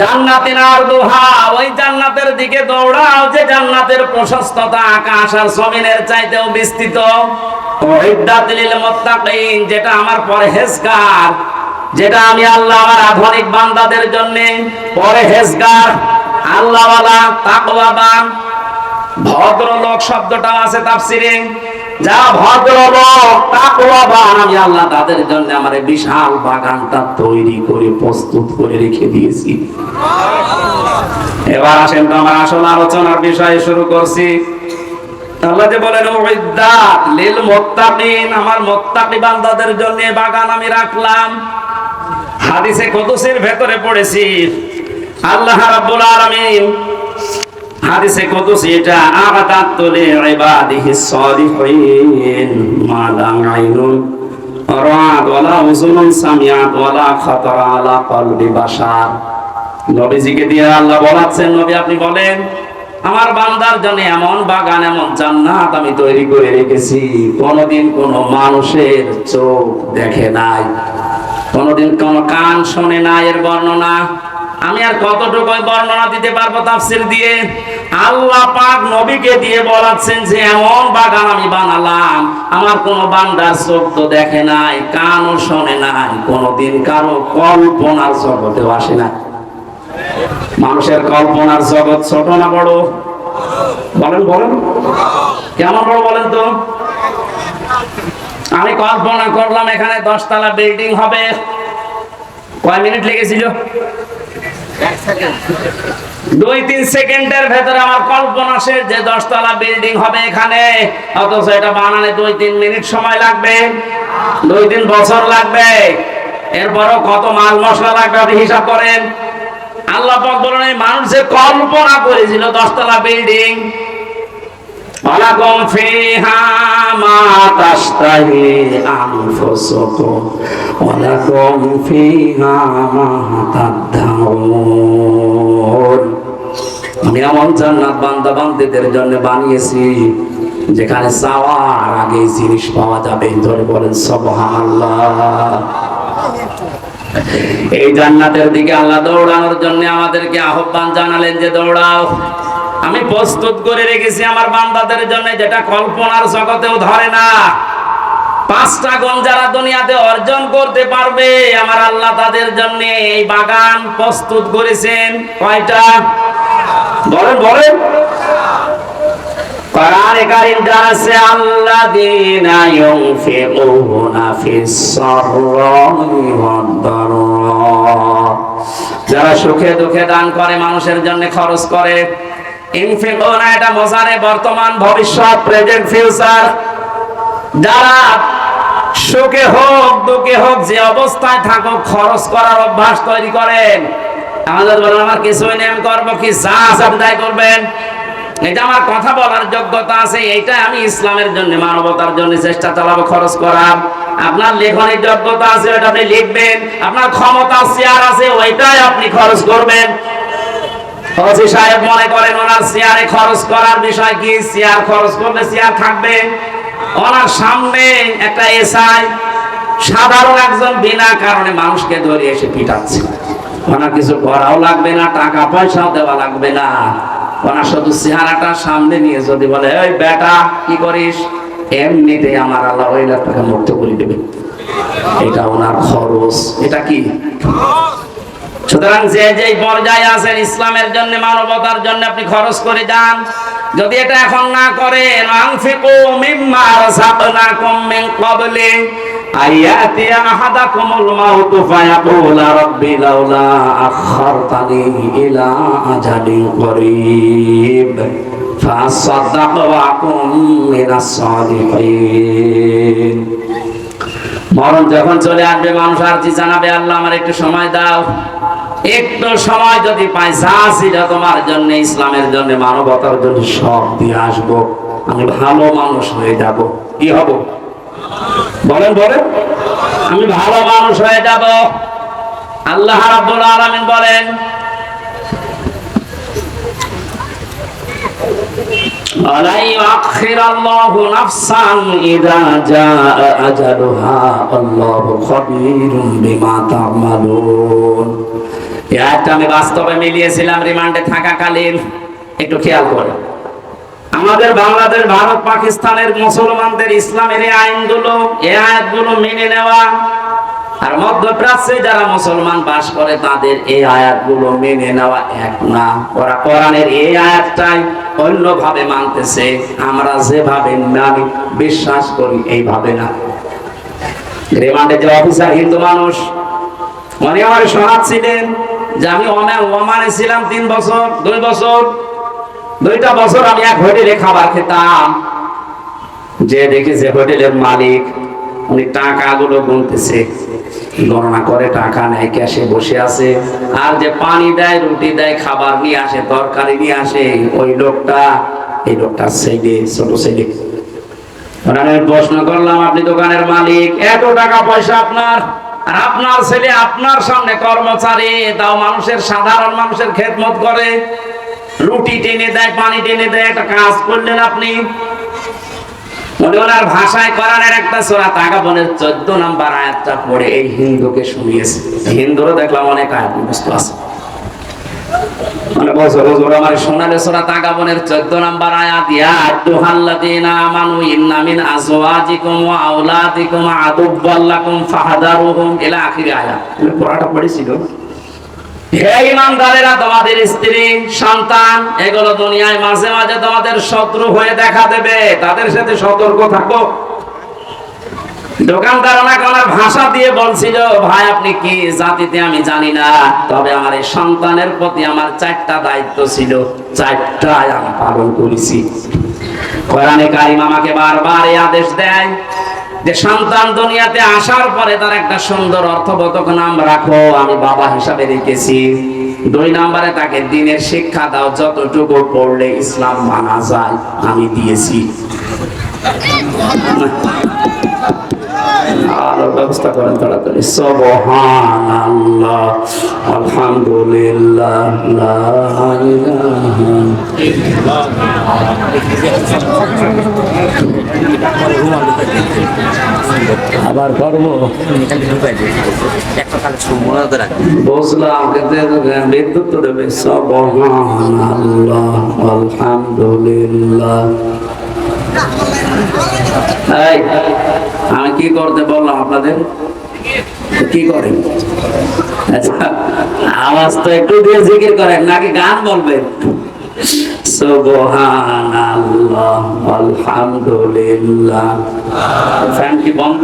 জান্নাতের আর দোহা, ওই জান্নাতের দিকে দৌড়াও যে জান্নাতের প্রশস্ততা আকাশ আর জমিনের চাইতেও বিস্তৃত। যেটা আমার পরহেজগার, যেটা আমি আল্লাহ আমার আধুনিক বান্দাদের জন্য পরহেজগার, আল্লাহওয়ালা তাকওয়াবান, ভদ্রলোক শব্দটা আছে তাফসিরে। যা ভদ্রলোক তাকওয়াবান আমি আল্লাহ তাদের জন্য আমার বিশাল বাগানটা তৈরি করে প্রস্তুত করে রেখে দিয়েছি। এবার আসেন তো আমার আসল আলোচনার বিষয়ে শুরু করছি। আল্লাহ যে বলেন উইদ্দাত লিল মুত্তাকিন আমার মুত্তাকি বান্দাদের জন্য বাগান আমি রাখলাম। হাদিসে কুদসির ভেতরে পড়েছি আল্লাহ রাব্বুল আলামিন হাদিসে কুদসি, এটা আগাদাতু লিইবাদিহিস সালিহিন, মা লা আইনুন রাআত ওয়ালা উযুনুন সামিআত ওয়ালা খাতারা আলা কলবি বাশার। নবীজিকে দিয়ে আল্লাহ বলাচ্ছেন, নবী আপনি বলেন, আমার বান্দার জন্য এমন বাগান, এমন জান্নাত আমি তৈরি করে রেখেছি, কোনোদিন কোনো মানুষের চোখ দেখে নাই, কোনোদিন কোনো কান শোনে না এর বর্ণনা। আমি আর কতটুকু বর্ণনা দিতে পারব তাফসির দিয়ে? আল্লাহ পাক নবীকে দিয়ে বলাচ্ছেন যে, এমন বাগান আমি বানালাম, আমার কোনো বান্দার চোখ তো দেখে নাই, কানও শোনে নাই, কোনোদিন কারও কল্পনার জগতেও আসে না। মানুষের কল্পনার জগৎ ছোট না বড়? বলেন বলেন। কেমন বড় বলেন তো? আমি কল্পনা করলাম এখানে দশতলা বিল্ডিং হবে। কয় মিনিট লেগেছিল? দুই তিন সেকেন্ডের ভেতরে আমার কল্পনা শেষ যে দশতলা বিল্ডিং হবে এখানে অথচ এটা বানানে দুই তিন মিনিট সময় লাগবে দুই তিন বছর লাগবে এরপরও কত মাল মশলা লাগবে আপনি হিসাব করেন আল্লাহ পাক বলেন এই মানুষ যে কল্পনা করেছিল দশতলা বিল্ডিং ولكم فيها ما تشتهي أنفسكم ولكم فيها ما আমি এমন জান্নাত বান্দা বান্দিদের জন্য বানিয়েছি। যেখানে চাওয়ার আগে জিনিস পাওয়া যাবে ধরে বলেন, সুবহানাল্লাহ। এই জান্নাতের দিকে আল্লাহ দৌড়ানোর জন্য আমাদেরকে আহ্বান জানালেন যে দৌড়াও। আমি প্রস্তুত করে রেখেছি আমার বান্দাদের জন্য, যেটা কল্পনার জগতেও ধরে না। পাঁচটা গুণ যারা দুনিয়াতে অর্জন করতে পারবে, আমার আল্লাহ তাদের জন্য এই বাগান প্রস্তুত করেছেন। কয়টা? বলেন বলেন। যারা সুখে দুঃখে দান করে, মানুষের জন্য খরচ করে। এটা মজারে বর্তমান ভবিষ্যৎ, প্রেজেন্ট ফিউচার। যারা সুখে হোক, দুঃখে হোক, যে অবস্থায় থাকুক, খরচ করার অভ্যাস তৈরি করেন। আমাদের বলেন, আমার কিছুই নেই আমি করব কি? যা আপনি তাই করবেন। এটা আমার কথা বলার যোগ্যতা আছে এইটা আমি ইসলামের জন্য, মানবতার জন্য চেষ্টা চালাবো, খরচ করার। আপনার লেখনের যোগ্যতা আছে, ওইটা আপনি লিখবেন। আপনার ক্ষমতা চেয়ার আছে, ওইটাই আপনি খরচ করবেন। ফৌজি সাহেব মনে করেন, ওনার চেয়ারে খরচ করার বিষয় কি? চেয়ার খরচ করলে চেয়ার থাকবে। ওনার সামনে একটা এসআই, সাধারণ একজন বিনা কারণে মানুষকে ধরে এসে পিটাচ্ছে। ওনার কিছু করাও লাগবে না, টাকা পয়সাও দেওয়া লাগবে না। ওনার শুধু চেহারাটা সামনে নিয়ে যদি বলে ওই বেটা, কি করিস? এমনিতে আমার আল্লাহ ওই লাখ টাকা মুক্ত করে দেবে। এটা ওনার খরচ। এটা কি? সুতরাং যে যে পর্যায়ে আছেন, ইসলামের জন্য, মানবতার জন্য আপনি খরচ করে যান। যদি এটা এখন না করেন মিম্মা মরণ যখন চলে আসবে, মানুষ আর কি জানাবে, আল্লাহ, আমার একটু সময় দাও। একটু সময় যদি পাই, যা তোমার জন্য, ইসলামের জন্য, মানবতার জন্য, সব দিয়ে আসব। আমি ভালো মানুষ হয়ে যাব। কি হব? বলেন বলেন। আমি ভালো মানুষ হয়ে যাব। আল্লাহ রাব্বুল আলামিন বলেন বাস্তবে মিলিয়েছিলাম, রিমান্ডে একটু খেয়াল করে। আমাদের বাংলাদেশ, ভারত, পাকিস্তানের মুসলমানদের ইসলামের এই আইনগুলো, এই আয়াতগুলো মেনে নেওয়া। আর মধ্যপ্রাচ্যে যারা মুসলমান বাস করে, তাদের এই আয়াতগুলো মেনে নেওয়া এক না। ওরা কোরআনের এই আয়াতটাই অন্যভাবে মানতেছে। আমরা যেভাবে মানি বিশ্বাস করি এইভাবে না। রিমান্ডে যে অফিসার হিন্দু মানুষ, উনি আমার শোনাচ্ছিলেন যে আমি ওমানে ছিলাম তিন বছর, দুই বছর। দুইটা বছর আমি এক হোটেলে খাবার খেতাম। যে দেখেছে হোটেলের মালিক, উনি টাকাগুলো গুনতেছে। গণনা করে টাকা নেয়, ক্যাশে বসে আছে। আর যে পানি দেয়, রুটি দেয়, খাবার নিয়ে আসে, তরকারি নিয়ে আসে, ওই লোকটা, এই লোকটা ছেলে, ছোট ছেলে। আমি প্রশ্ন করলাম, আপনি দোকানের মালিক, এত টাকা পয়সা আপনার? আর আপনার ছেলে আপনার সামনে কর্মচারী, তাও মানুষের সাধারণ মানুষের খেদমত করে? রুটি টেনে দেয়, পানি টেনে দেয়, একটা কাজ করলেন আপনি। চোদ্দ নাম্বার আয়াতটা পড়ে এই হিন্দুকে শুনিয়েছে। হিন্দুরও দেখলাম অনেক আয়াত মুখস্থ আছে। মানে পড়াটা পড়েছিল। ভাই, আপনি কি জাতিতে আমি জানি না, তবে আমার এই সন্তানের প্রতি আমার চারটা দায়িত্ব ছিল। চারটায় আমি পালন করেছি। কোরআনে কারিম আমাকে বারবার এই আদেশ দেয়। যে সন্তান দুনিয়াতে আসার পরে তার একটা সুন্দর অর্থবোধক নাম রাখো, আমি বাবা হিসাবে রেখেছি। দুই নম্বরে তাকে দিনের শিক্ষা দাও, যতটুকু পড়লে ইসলাম মানা যায়, আমি দিয়েছি। আরও ব্যবস্থা করেন তাড়াতাড়ি। সবহান আল্লাহ আলহামদুলিল্লাহ আবার করব? বুঝলাম বিদ্যুৎ দেবে। সবহান আল্লাহ আলহামদুলিল্লাহ। আমি কি করতে বললাম আপনাদের? কি করেন? আচ্ছা আওয়াজ তো একটু দিয়ে জিকির করেন, নাকি গান বলবেন? সুবহানাল্লাহ, আলহামদুলিল্লাহ। ফ্যান কি বন্ধ?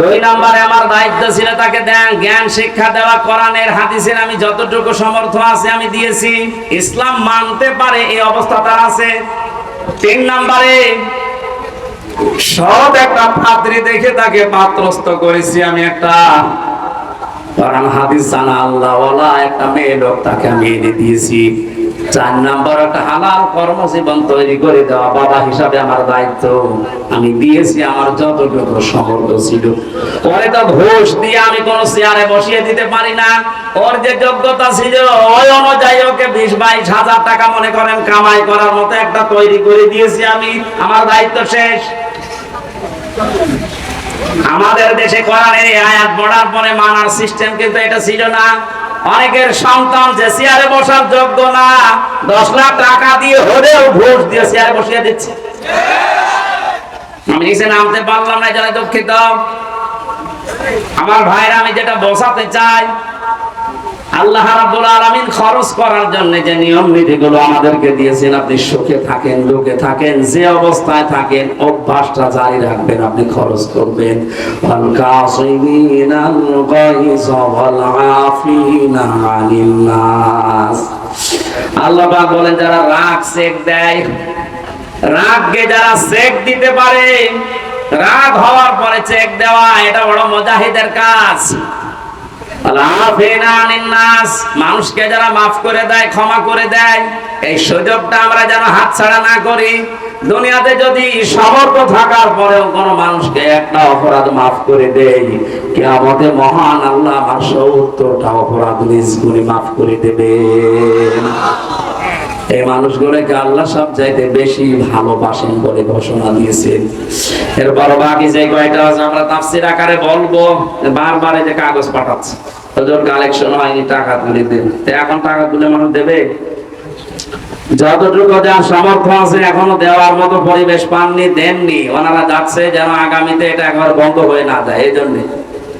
দুই নম্বরে আমার দায়িত্ব ছিল তাকে দেন, জ্ঞান, শিক্ষা দেওয়া, কোরআনের, হাদিসের আমি যতটুকু সমর্থ আছে আমি দিয়েছি। ইসলাম মানতে পারে, এই অবস্থা তার আছে। তিন নম্বরে সব একটা পাত্রী দেখে তাকে পাত্রস্থ করেছি আমি একটা কোরআন, হাদিস জানা আল্লাহওয়ালা, একটা মেয়ে লোক তাকে আমি এনে দিয়েছি। চার নাম্বার একটা হালাল কর্মজীবন তৈরি করে দেওয়া বাবা হিসাবে আমার দায়িত্ব। আমি দিয়েছি, আমার যতটুকু সমর্থ ছিল। পরে তো ঘুষ দিয়ে আমি কোন চেয়ারে বসিয়ে দিতে পারি না। ওর যে যোগ্যতা ছিল। ওই অনুযায়ী ওকে বিশ, বাইশ হাজার টাকা মনে করেন কামাই করার মতো একটা তৈরি করে দিয়েছি আমি। আমার দায়িত্ব শেষ। আমাদের দেশে করার এই আয়াত পড়ার পরে মানার সিস্টেম কিন্তু এটা ছিল না। অনেকের সন্তান যে চেয়ারে বসার যোগ্য না, দশ লাখ টাকা দিয়ে হলেও ঘুষ দিয়ে চেয়ারে বসিয়ে দিচ্ছে। আমি নিচে নামতে পারলাম না যারা দুঃখিত। আমার ভাইরা, আমি যেটা বসাতে চাই আল্লাহ রাব্বুল আলামিন খরচ করার জন্য যে নিয়ম নীতিগুলো আমাদেরকে দিয়েছেন, আপনি সুখে থাকেন, দুঃখে থাকেন, যে অবস্থায় থাকেন, অভ্যাসটা জারি রাখবেন, আপনি খরচ করবেন। ওয়াল কাসিমিনাল গাইজ ওয়াল আফিনা আনিন নাস আল্লাহ পাক বলেন, যারা রাগ সেক দেয়, রাগকে যারা চেক দিতে পারে, রাগ হওয়ার পরে চেক দেওয়া, এটা বড় মুজাহিদের কাজ। মানুষকে যারা মাফ করে দেয়, ক্ষমা করে দেয়, এই সুযোগটা আমরা যেন হাতছাড়া না করি। দুনিয়াতে যদি সামর্থ্য থাকার পরেও কোনো মানুষকে একটা অপরাধ মাফ করে দেয়, কেয়ামতে মহান আল্লাহ আমার সত্তরটা অপরাধ নিজ গুণে মাফ করে দেবে। এই মানুষগুলোকে আল্লাহ সব চাইতে বেশি ভালোবাসেন বলে ঘোষণা দিয়েছেন এরপর বাকি যে কয়টা আমরা তাফসির আকারে বলব, বারবার যে কাগজ পাঠাচ্ছে। ওদের কালেকশন হয়নি, টাকা তুলে এখন টাকা তুলে মানুষ দেবে? যতটুকু যার সামর্থ্য আছে, এখনও দেওয়ার মতো পরিবেশ পাননি, দেননি। ওনারা যাচ্ছে যেন আগামীতে এটা একবার বন্ধ হয়ে না যায়, এই জন্য।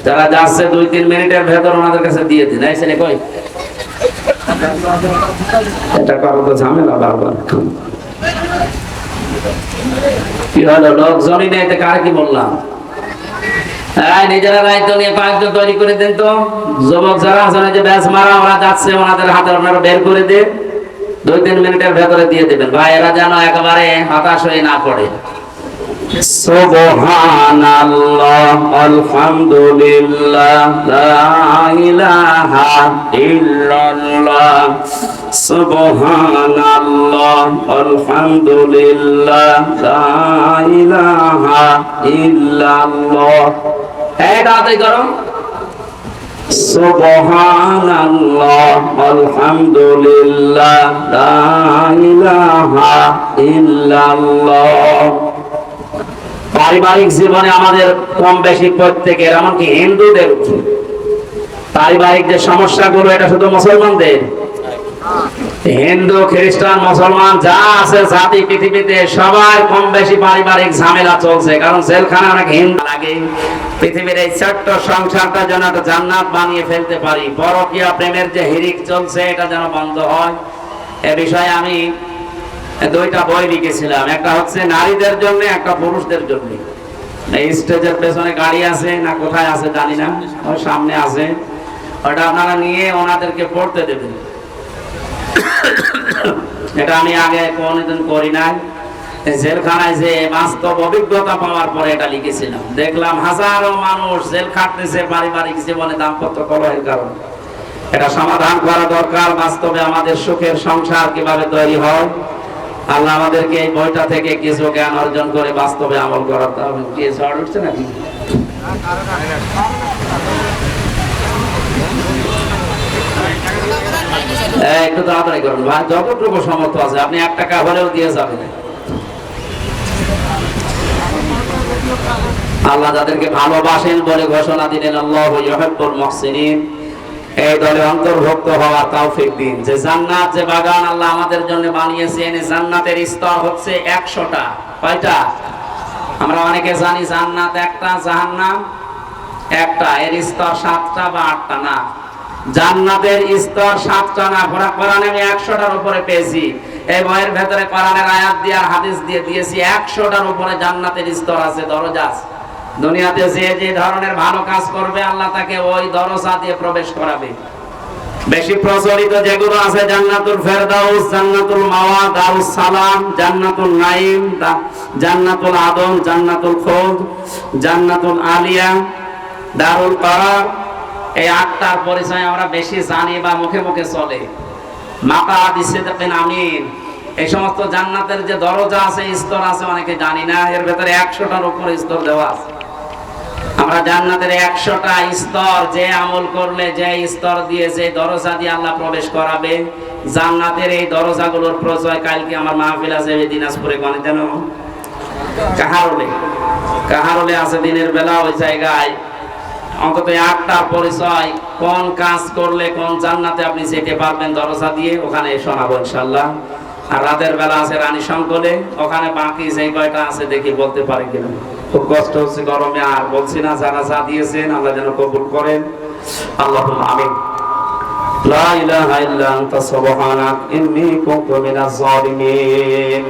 যারা যাচ্ছে দুই, তিন মিনিটের ভেতর ওনাদের কাছে দিয়ে দিন। এই ছেলে কই? এটা করো তো ঝামেলা বারবার। কি হলো, লোকজনই নেই কার কি বললাম? নিজেরা দায়িত্ব নিয়ে পাঁচজন তৈরি করে দেন তো। যুবক যারা আছেন যে ব্যাস মারা, ওরা যাচ্ছে, ওনাদের হাতে আপনারা বের করে দেন দুই তিন মিনিটের ভেতরে দিয়ে দেবেন। ভাই এরা যেন একেবারে হতাশ হয়ে না পড়ে। সুবহানাল্লাহ, আলহামদুলিল্লাহ, লা ইলাহা ইল্লাল্লাহ, সুবহানাল্লাহ, আলহামদুলিল্লাহ, লা ইলাহা ইল্লাল্লাহ। এটা আদায় করো। সুবহানাল্লাহ, আলহামদুলিল্লাহ, লা ইলাহা ইল্লাল্লাহ। পারিবারিক জীবনে আমাদের কম বেশি প্রত্যেকের, এমনকি হিন্দুদের পারিবারিক যে সমস্যাগুলো, এটা শুধু মুসলমানদের। হিন্দু, খ্রিস্টান, মুসলমান, যা আছে জাতি, পৃথিবীতে সবার কম বেশি পারিবারিক ঝামেলা চলছে। কারণ জেলখানা অনেক হিন্দু লাগে। পৃথিবীর এই ছোট্ট সংসারটা যেন একটা জান্নাত বানিয়ে ফেলতে পারি। পরকীয়া প্রেমের যে হিরিক চলছে, এটা যেন বন্ধ হয়। এ বিষয়ে আমি দুইটা বই লিখেছিলাম। একটা হচ্ছে নারীদের জন্য, একটা পুরুষদের জন্য। স্টেজের পেছনে গাড়ি আছে না কোথায় আছে জানি না, ওই সামনে আছে। ওটা আপনারা নিয়ে ওনাদেরকে পড়তে দেবেন। এটা আমি আগে কোনদিন করি নাই। জেলখানায় যে বাস্তব অভিজ্ঞতা পাওয়ার পরে এটা লিখেছিলাম। দেখলাম হাজারো মানুষ জেল খাটতেছে পারিবারিক জীবনে দাম্পত্য কলহের কারণে। এটা সমাধান করা দরকার, বাস্তবে আমাদের সুখের সংসার কীভাবে তৈরি হয়। আল্লাহ আমাদেরকে এই বইটা থেকে কিছু জ্ঞান অর্জন করে বাস্তবে আমল করাতে হবে কি, ঝড় উঠছে নাকি? একটু তাড়াতাড়ি করুন। ভাই, যতটুকু সমর্থ আছে, আপনি এক টাকা হলেও দিয়ে যাবেন। আল্লাহ যাদেরকে ভালোবাসেন বলে ঘোষণা দিলেন, আল্লাহ ইউহিব্বুল মুহসিনিন। এই দলে অন্তর্ভুক্ত তৌফিক দিন। যে জান্নাত, যে বাগান আল্লাহ আমাদের জন্য বানিয়েছেন জান্নাতের স্তর হচ্ছে একশোটা। কয়টা? আমরা অনেকে জানি জান্নাত একটা, জাহান্নাম একটা। এর স্তর সাতটা বা আটটা না। জান্নাতের স্তর সাতটা না। ঘোরা কোরআনে আমি একশোটার উপরে পেয়েছি। এই বইয়ের ভেতরে কোরআনের আয়াত দিয়ে আর হাদিস দিয়ে দিয়েছি, একশোটার উপরে জান্নাতের স্তর আছে। দরজা আছে। দুনিয়াতে যে যে ধরনের ভালো কাজ করবে, আল্লাহ তাকে ওই দরজা দিয়ে প্রবেশ করাবে। বেশি প্রচলিত যেগুলো আছে, জান্নাতুল ফেরদাউস, জান্নাতুল মাওয়া দারুস সালাম জান্নাতুল নাইম জান্নাতুল আদম, জান্নাতুল খোদ, জান্নাতুল আলিয়া, দারুল করার। এই আটটার পরিচয় আমরা বেশি জানি বা মুখে মুখে চলে। মাতা দেখেন আমিন। এই সমস্ত জান্নাতের যে দরজা আছে, স্তর আছে, অনেকে জানি না। এর ভেতরে একশোটার উপর স্তর দেওয়া আছে। আমরা জান্নাতের একশোটা স্তর যে আমল করলে যে স্তর দিয়ে যে দরজা দিয়ে আল্লাহ প্রবেশ করাবে, জান্নাতের এই দরজাগুলোর প্রচয় কালকে আমার মাহফিল আছে দিনাজপুরে গণে যেন কাহারলে কাহারলে আছে দিনের বেলা ওই জায়গায়। অন্তত আটটা পরিচয়, কোন কাজ করলে কোন জান্নাতে আপনি যেতে পারবেন দরজা দিয়ে, ওখানে শোনাবো ইনশাল্লাহ আর রাতের বেলা আছে রানী শঙ্কলে ওখানে বাকি যে কয়টা আছে দেখি বলতে পারি কিনা। খুব কষ্ট হচ্ছে গরমে আর বলছি না যারা যা দিয়েছেন আল্লাহ যেন কবুল করেন আল্লাহ আমিন لا إله إلا أنت سبحانك إني كنت من الظالمين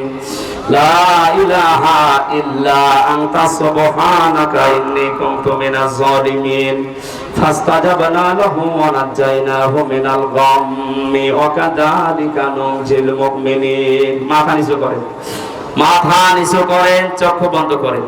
لا إله إلا أنت سبحانك إني كنت من الظالمين فاستجبنا له ونجيناه من الغم وكذلك ننجي المؤمنين মাথা নিচু করেন মাথা নিচু করেন চক্ষু বন্ধ করেন